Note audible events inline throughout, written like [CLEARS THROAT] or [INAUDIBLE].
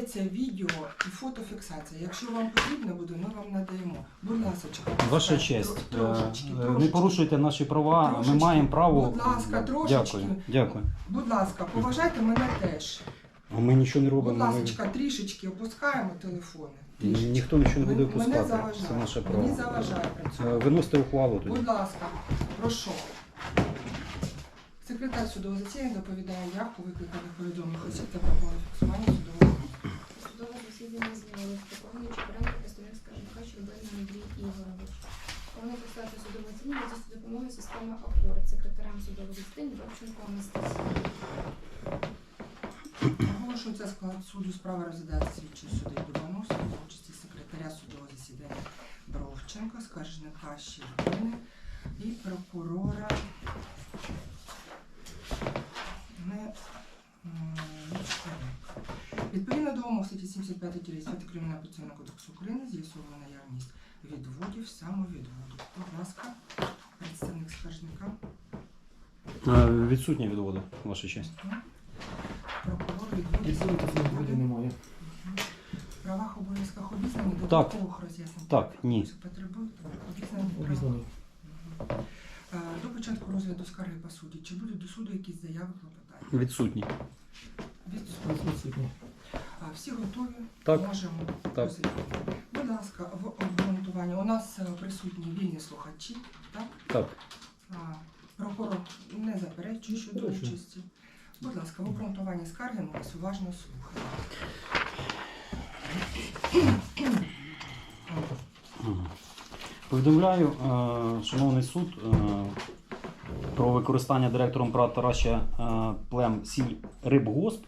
Ведеться відео і фотофіксація. Якщо вам потрібно буде, ми вам надаємо. Будь ласка, Ваша честь, е, трошечки, е, не трошечки. порушуйте наші права. Ми маємо право. Будь ласка, трошечки. Дякую. Дякую. Будь ласка, поважайте мене теж. А ми нічого не Будь робимо. ми- ласка, трішечки опускаємо телефони. Трішечки. Ніхто нічого не буде Мене впускати. заважає. Це наше Мені заважає Е, працювати. Виносите ухвалу тоді. Будь ласка, прошу. Секретар судового засідання доповідає явку викликаних повідомлених осіб та правового фіксування судового. Судове засідання з'явилось Поповнюючи порядок представник скаржника Щербина Андрій Ігорович. Повне представити судове оцінювання за допомогою системи АКОР, секретарем судового засідання Бабченко Анастасія. Оголошується склад суду справа розглядається слідчий суди Дубановський за участі секретаря судового засідання Бровченко, скаржника Щербини і прокурора 35-50 Кримінально-Процесуального кодексу України з'ясована наявність відводів, самовідводу. Будь ласка, представник скаржника. Відсутні відводи, ваша честь. Прокурор відводів немає. Правах обов'язках обізнані до додаткових роз'яснень. Так, ні. Обізнані. Е, до початку розгляду скарги по суді. Чи будуть до суду якісь заяви клопотання? Відсутні. Відсутні. Всі готові? Так. Можемо Так. Будь ласка, в обґрунтуванні. У нас е, присутні вільні слухачі, так? Так. А, Прокурор не заперечує щодо участі. Будь ласка, в обґрунтуванні скарги ми вас уважно слухаємо. Повідомляю, е, шановний суд, е, про використання директором ПРАТ Тараща Плем Сіль Рибгосп,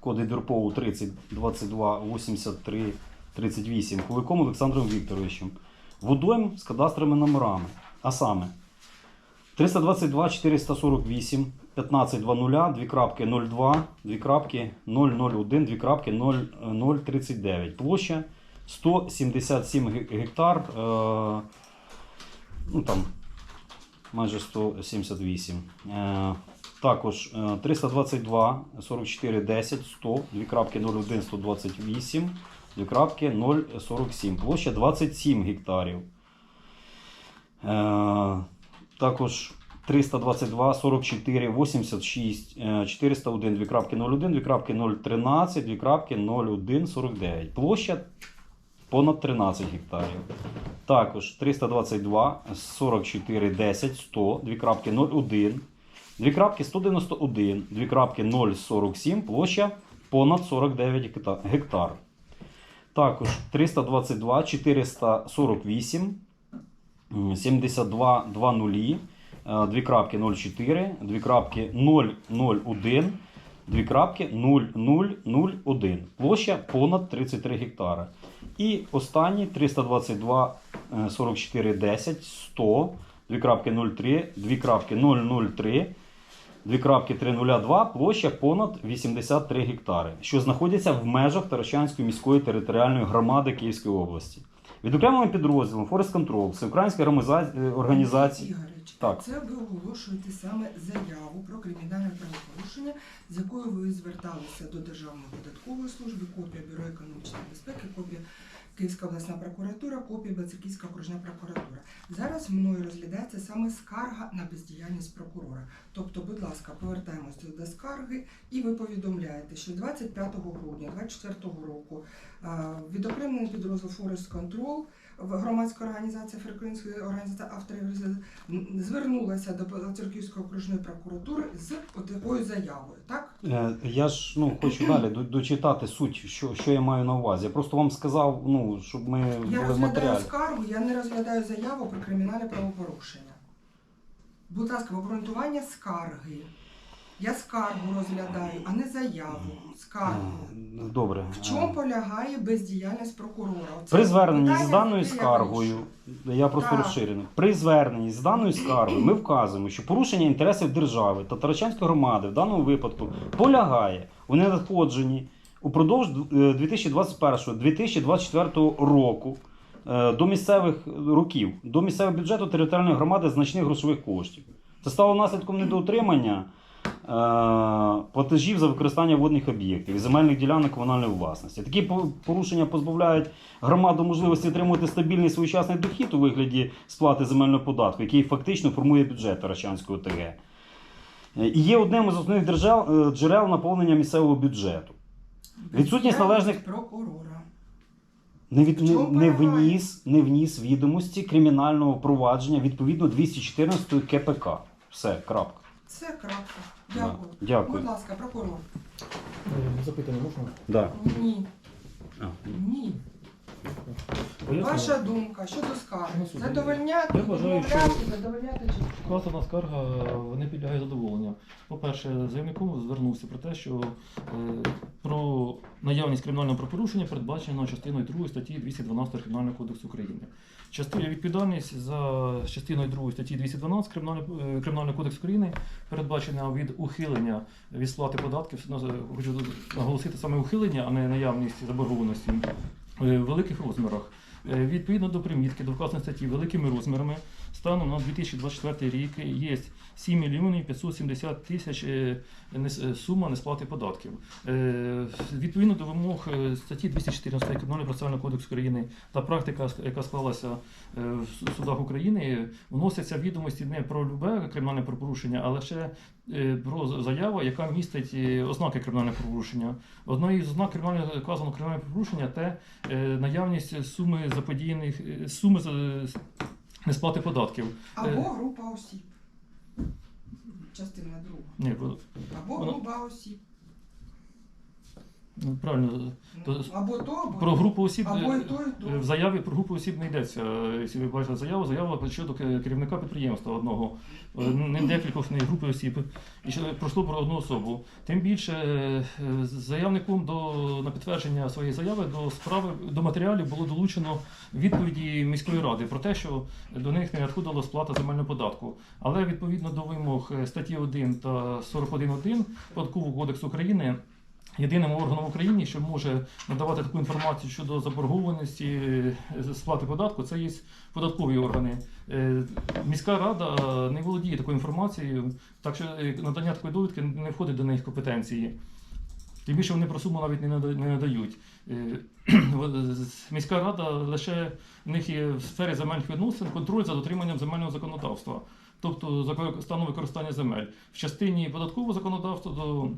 коди ДРПОУ 30 22 83 38, Куликом Олександром Вікторовичем, водойм з кадастровими номерами, а саме 322 448 1520 2 крапки 02 2 крапки 001 2 крапки 0039. Площа 177 гектар, е, ну там майже 178. Е, також е, 322 44 10 100 2 крапки 01 128 2 крапки 047. Площа 27 гектарів. Е, також 322 44 86 е, 401 2 крапки 01 2 крапки 013 2 крапки 01 49. Площа понад 13 гектарів. Також 322 44 10 100 2 крапки 01 2 крапки 191 2 крапки 047 площа понад 49 гектар. Також 322 448 72 20 е, 2 крапки 04 2 крапки 001 2 крапки 0001 площа понад 33 гектара. І останній 322 е, 44 10 100 2 крапки 03 2 крапки 003 2 крапки 302 площа понад 83 гектари, що знаходяться в межах Таращанської міської територіальної громади Київської області. Відокремленим підрозділом Forest Control Всеукраїнської е, організації Ігорич, Так. це ви оголошуєте саме заяву про кримінальне правопорушення, з якою ви зверталися до Державної податкової служби, копія Бюро економічної безпеки, копія Київська обласна прокуратура, копія Бациківська окружна прокуратура. Зараз мною розглядається саме скарга на бездіяльність прокурора. Тобто, будь ласка, повертаємося до скарги, і ви повідомляєте, що 25 грудня 2024 року відокремлений підрозділ Forest Control громадська організація Фреквенської організації авторів звернулася до Церківської окружної прокуратури з такою заявою, так? Е, Я ж ну, хочу далі дочитати суть, що, що я маю на увазі. Я просто вам сказав, ну, щоб ми Я були розглядаю матеріалі. скаргу, я не розглядаю заяву про кримінальне правопорушення. Будь ласка, обґрунтування скарги. Я скаргу розглядаю, а не заяву. Скаргу. Е, Добре. В чому полягає бездіяльність прокурора? Оце При зверненні питання, з даною яке я скаргою, вирішую. я просто Так. розширений. При зверненні з даною скаргою ми вказуємо, що порушення інтересів держави та Тарачанської громади в даному випадку полягає у ненадходженні упродовж е, 2021-2024 року е, до місцевих років, до місцевого бюджету територіальної громади значних грошових коштів. Це стало наслідком недоотримання платежів за використання водних об'єктів і земельних ділянок комунальної власності. Такі порушення позбавляють громаду можливості отримувати стабільний своєчасний дохід у вигляді сплати земельного податку, який фактично формує бюджет Таращанського ТГ. Е, І є одним із основних джерел, е, джерел наповнення місцевого бюджету. Відсутність належних- прокурора. Не, від, не, не, вніс, не вніс відомості кримінального провадження відповідно 214 КПК. Все, крапка. Це крапка. Да. Дякую. Дякую. Будь ласка, прокурор. Е, Запитання можна? Да. Ні. А. Ні. Ваша думка щодо скарги. Задовольняти, я вважаю, що- відмовляти, задовольняти чи Вказана скарга не підлягає задоволенню. По-перше, заявнику звернувся про те, що е, про наявність кримінального правопорушення передбачено частиною 2 статті 212 Кримінального кодексу України. Частина відповідальність за частиною 2 статті 212 Кримінального, е, Кримінального кодексу України передбачена від ухилення від сплати податків. Ну, Хочу наголосити саме ухилення, а не наявність заборгованості е, в великих розмірах. Е, Відповідно до примітки до вказаної статті великими розмірами станом на 2024 рік є 7 мільйонів 570 тисяч е, е, сума несплати податків. Е, Відповідно до вимог статті 214 Кримінального процесуального кодексу України та практика, яка склалася в судах України, вносяться відомості не про любе кримінальне правопорушення, а лише про заяву, яка містить ознаки кримінального правопорушення. Одною з ознак кримінального вказаного кримінального правопорушення те наявність суми заподіяних суми несплати податків. або група осіб. Частина друга. Ні, Або група осіб. Ну, правильно. Ну, То- Або то, або Про групу осіб Або е, і то, і то. в заяві про групу осіб не йдеться. Е, Якщо ви бачите заяву, заява щодо керівника підприємства одного, Е, не декількох не групи осіб. І ще пройшло про одну особу. Тим більше заявником до на підтвердження своєї заяви до справи до матеріалів було долучено відповіді міської ради про те, що до них не надходила сплата земельного податку. Але відповідно до вимог статті 1 та 41.1 Податкового кодексу України. Єдиним органом в Україні, що може надавати таку інформацію щодо заборгованості е, сплати податку, це є податкові органи. Е, Міська рада не володіє такою інформацією, так що е, надання такої довідки не входить до них компетенції. Тим більше вони про суму навіть не надають. [CLEARS THROAT] Міська рада лише в них є в сфері земельних відносин контроль за дотриманням земельного законодавства, тобто за станом використання земель. В частині податкового законодавства до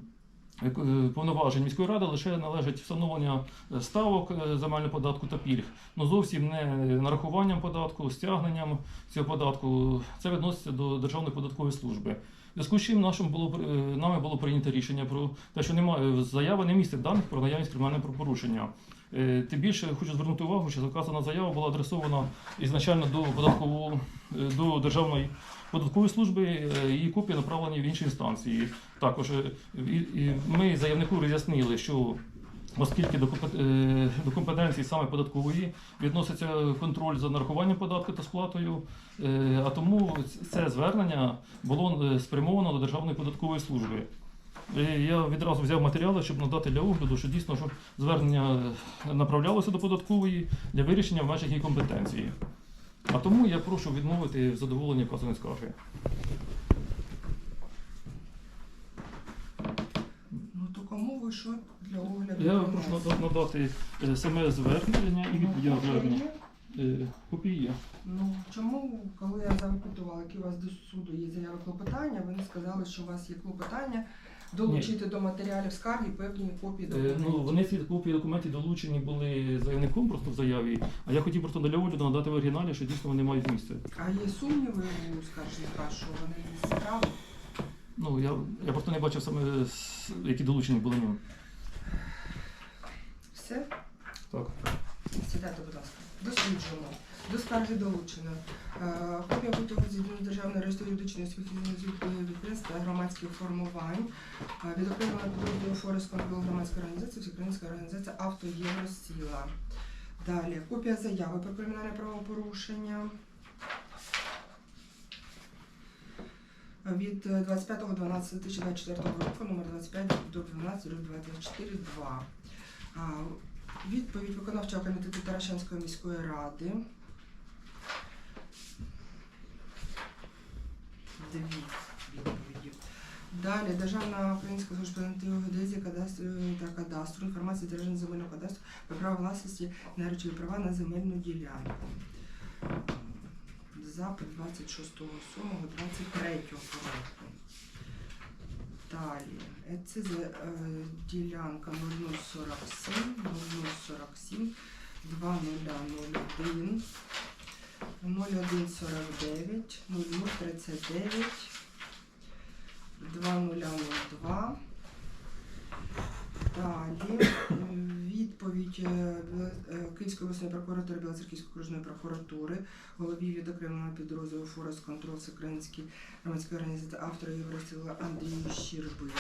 повноважень міської ради лише належить встановлення е, ставок е, земельного податку та пільг. Ну зовсім не нарахуванням податку, стягненням цього податку. Це відноситься до Державної податкової служби. Зв'язку з чим нашим було е, нами було прийнято рішення про те, що немає заява не містить даних про наявність кримінального правопорушення. Е, Тим більше хочу звернути увагу, що заказана заява була адресована ізначально до податкового е, до державної податкової служби. е, Її копії направлені в інші інстанції. Також е, ми заявнику роз'яснили, що Оскільки до е, до компетенції саме податкової відноситься контроль за нарахуванням податку та сплатою, е, а тому це звернення було е, спрямовано до Державної податкової служби. Е, Я відразу взяв матеріали, щоб надати для огляду, що дійсно що звернення е, направлялося до податкової для вирішення в межах її компетенції. А тому я прошу відмовити в задоволенні вказаної скарги. Ну то кому ви що для огляду? Я принесли? прошу нада- надати е, саме звернення і відповіді на звернення. Е, Копії є. Ну чому, коли я запитувала, які у вас до суду є заяви клопотання, вони сказали, що у вас є клопотання долучити до матеріалів скарги певні копії Е, документів. Ну, вони ці копії документів долучені були заявником просто в заяві, а я хотів просто для огляду надати в оригіналі, що дійсно вони мають місце. А є сумніви у скаржника, що вони справи? Ну, я, я просто не бачив саме, які долучені були ним. Все? Так. Сідайте, будь ласка. Досліджено. До скарги долучено. Е, Копія витягу з державної реєстру юридичної освіти підприємств та громадських формувань. Е, Відокремлена підрозділу Форест громадської організації, Всеукраїнська організація «Автоєвросіла». Далі. Копія заяви про кримінальне правопорушення. Від е, 25.12.2024 року, номер 25 до 12.24.2. Відповідь виконавчого комітету Таращанської міської ради. Відповіді. Далі Державна українська служба геодезії кадастру та кадастру, інформація Державного земельного кадастру про право власності на речові права на земельну ділянку. Запит 26.07.23 року. Далі. Е, Це е, ділянка 0047, 0047, 2001, 0149, 0039, 2002. Далі відповідь е, е, Київської обласної прокуратури Білоцерківської окружної прокуратури, голові відокремленого підрозділу Форест Контрол Всеукраїнської громадської організації автора Євро Сила Андрію Щербину.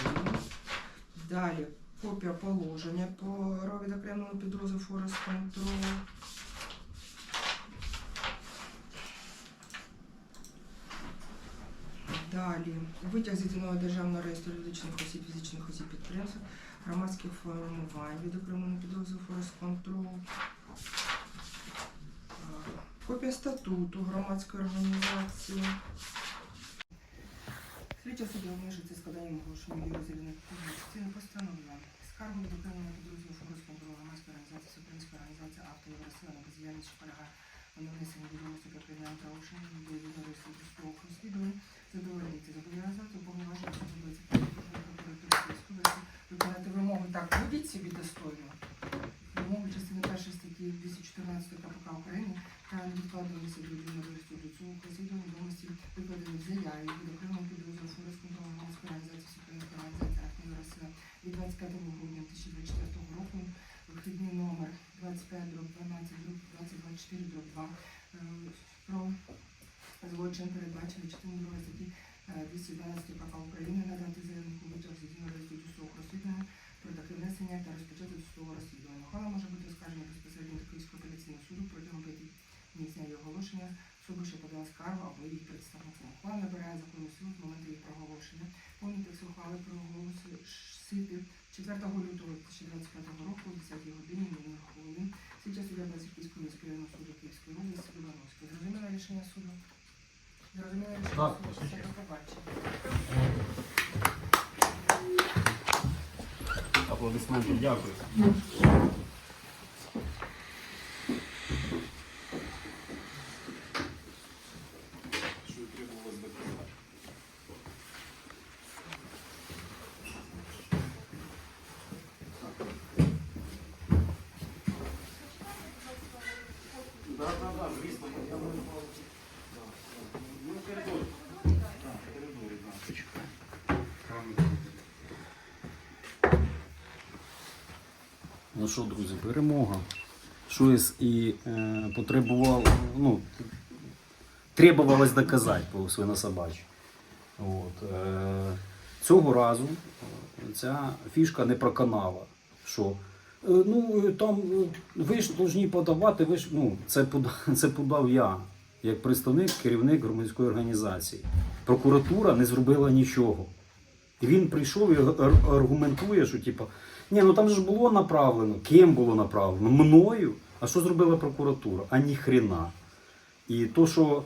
Далі копія положення по відокремленому підрозділу Форест Контрол. Далі витяг з єдиного державного реєстру юридичних осіб, фізичних осіб підприємств, громадських формувань, відокремлений підрозділ Форест Контрол. Копія статуту громадської організації. Слідча суддя обмежується складанням оголошення Юрія Зелених постановлення. Скаргу від окремого підрозділу Форест Контрол громадської організації, Всеукраїнської організації автор Євросила на бездіяльність, полягає у нанесенні відомості про кримінальне правопорушення 25 грудня 2024 року вихідний номер 25 дроб 12 дроб 2024 дроб 2 е, про злочин передбачений частиною 2 статті е, 212 КПК України надати заявнику витяг з єдиного реєстру досудового розслідування про таке внесення та розпочати досудового розслідування. Ухвала може бути оскаржена безпосередньо до Київського апеляційного суду протягом 5 днів з її оголошення суду, що подала скаргу або її представником. Ухвала набирає законну силу з моменту її проголошення. Повний ухвали про 4 лютого 2025 року о 10 годині 00 хвилин. Слідча суддя Базиківського міського районного суду Київської області Дубановської. Зрозуміло рішення суду? Зрозуміло рішення Так, суду? Все, до побачення. Аплодисменти, дякую. Ну що, друзі, перемога. Щось і е, потребувало, ну, требувалось доказати по свинособачі. От, е, цього разу е, ця фішка не проканала. Що е, ну, там е, ви ж повинні подавати, ви ж, ну, це, [LAUGHS] це подав я, як представник, керівник громадської організації. Прокуратура не зробила нічого. Він прийшов і аргументує, що типу, ні, ну там же ж було направлено. Ким було направлено? Мною. А що зробила прокуратура? А ніхрена. І то, що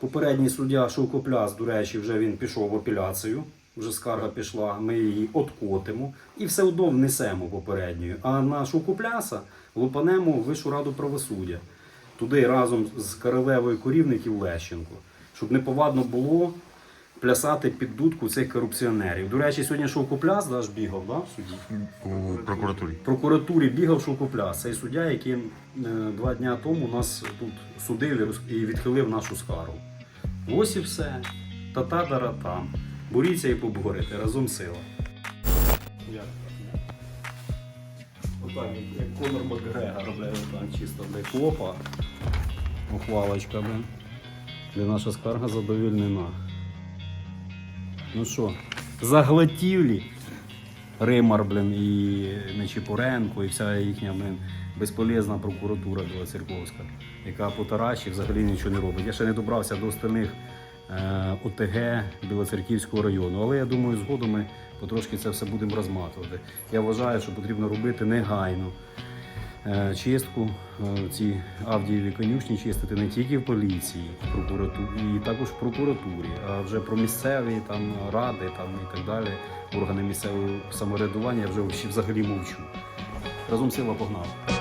попередній суддя Шовкопляс, до речі, вже він пішов в апеляцію, вже скарга пішла, ми її откотимо і все одно внесемо попередньою. А на Шовкопляса лупанемо в Вищу раду правосуддя. Туди разом з королевою корівників Лещенко. Щоб неповадно було плясати під дудку цих корупціонерів. До речі, сьогодні Шовкопляс да, бігав да, в суді. у прокуратурі. В прокуратурі бігав Шовкопляс. Цей суддя, який е, два дні тому нас тут судив і відхилив нашу скаргу. Ось і все. Та-та-дара-там. Боріться і поборете, разом сила. Отак, як Конор Макгрегор, бля, там чисто бля, хлопа. Ухвалочка, бля. Де наша скарга задовільнена. Ну що, заглотівлі. Римар, блин, і Нечипоренко, і вся їхня блин, безполезна прокуратура Білоцерковська, яка по Тараші взагалі нічого не робить. Я ще не добрався до остальних е, ОТГ Білоцерківського району. Але я думаю, згодом ми потрошки це все будемо розматувати. Я вважаю, що потрібно робити негайно чистку. е, Ці Авдієві конюшні чистити не тільки в поліції, в прокуратурі, і також в прокуратурі, а вже про місцеві там ради там, і так далі, органи місцевого самоврядування я вже взагалі мовчу. Разом сила погнала.